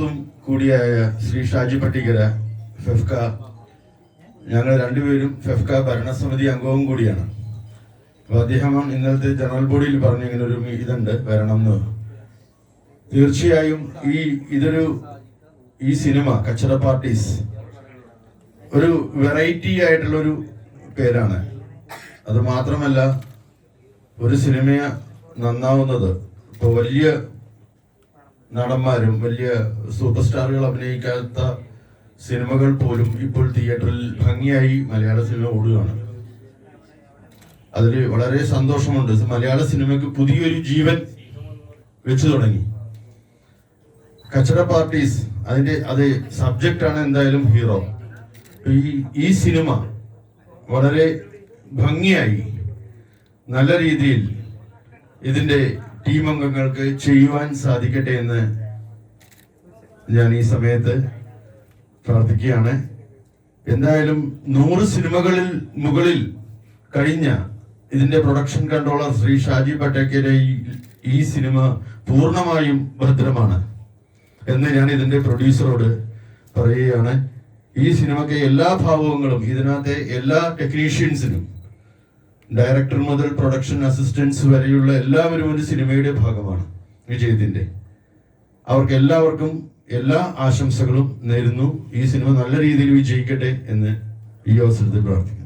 ും കൂടിയായ ശ്രീ ഷാജി പട്ടിക്കര ഫെഫ്ക. ഞങ്ങൾ രണ്ടുപേരും ഫെഫ്ക ഭരണസമിതി അംഗവും കൂടിയാണ്. അപ്പോൾ അദ്ദേഹം ഇന്നലത്തെ ജനറൽ ബോഡിയിൽ പറഞ്ഞു ഇങ്ങനെ ഒരു ഇതുണ്ട് വരണം എന്ന്. തീർച്ചയായും ഈ ഇതൊരു ഈ സിനിമ കച്ചറ പാർട്ടീസ് ഒരു വെറൈറ്റി ആയിട്ടുള്ള ഒരു പേരാണ്. അത് മാത്രമല്ല ഒരു സിനിമ നന്നാവുന്നത്. ഇപ്പോൾ വലിയ നടന്മാരും വലിയ സൂപ്പർ സ്റ്റാറുകൾ അഭിനയിക്കാത്ത സിനിമകൾ പോലും ഇപ്പോൾ തിയേറ്ററിൽ ഭംഗിയായി മലയാള സിനിമ ഓടുകയാണ്. അതിൽ വളരെ സന്തോഷമുണ്ട്. മലയാള സിനിമയ്ക്ക് പുതിയൊരു ജീവൻ വെച്ചു തുടങ്ങി. കച്ചട പാർട്ടീസ് അതിന്റെ അത് സബ്ജക്റ്റ് ആണ് എന്തായാലും ഹീറോ. ഈ ഈ സിനിമ വളരെ ഭംഗിയായി നല്ല രീതിയിൽ ഇതിന്റെ ടീം അംഗങ്ങൾക്ക് ചെയ്യുവാൻ സാധിക്കട്ടെ എന്ന് ഞാൻ ഈ സമയത്ത് പ്രാർത്ഥിക്കുകയാണ്. എന്തായാലും നൂറ് സിനിമകളിൽ മുകളിൽ കഴിഞ്ഞ ഇതിന്റെ പ്രൊഡക്ഷൻ കൺട്രോളർ ശ്രീ ഷാജി പട്ടേക്കരെ ഈ- സിനിമ പൂർണമായും ഭദ്രമാണ് എന്ന് ഞാൻ ഇതിന്റെ പ്രൊഡ്യൂസറോട് പറയുകയാണ്. ഈ സിനിമയ്ക്ക് എല്ലാ ഭാവങ്ങളും ഇതിനകത്തെ എല്ലാ ടെക്നീഷ്യൻസിനും ഡയറക്ടർ മുതൽ പ്രൊഡക്ഷൻ അസിസ്റ്റൻസ് വരെയുള്ള എല്ലാവരും ഒരു സിനിമയുടെ ഭാഗമാണ് വിജയത്തിന്റെ. അവർക്ക് എല്ലാവർക്കും എല്ലാ ആശംസകളും നേരുന്നു. ഈ സിനിമ നല്ല രീതിയിൽ വിജയിക്കട്ടെ എന്ന് ഈ അവസരത്തിൽ പ്രാർത്ഥിക്കുന്നു.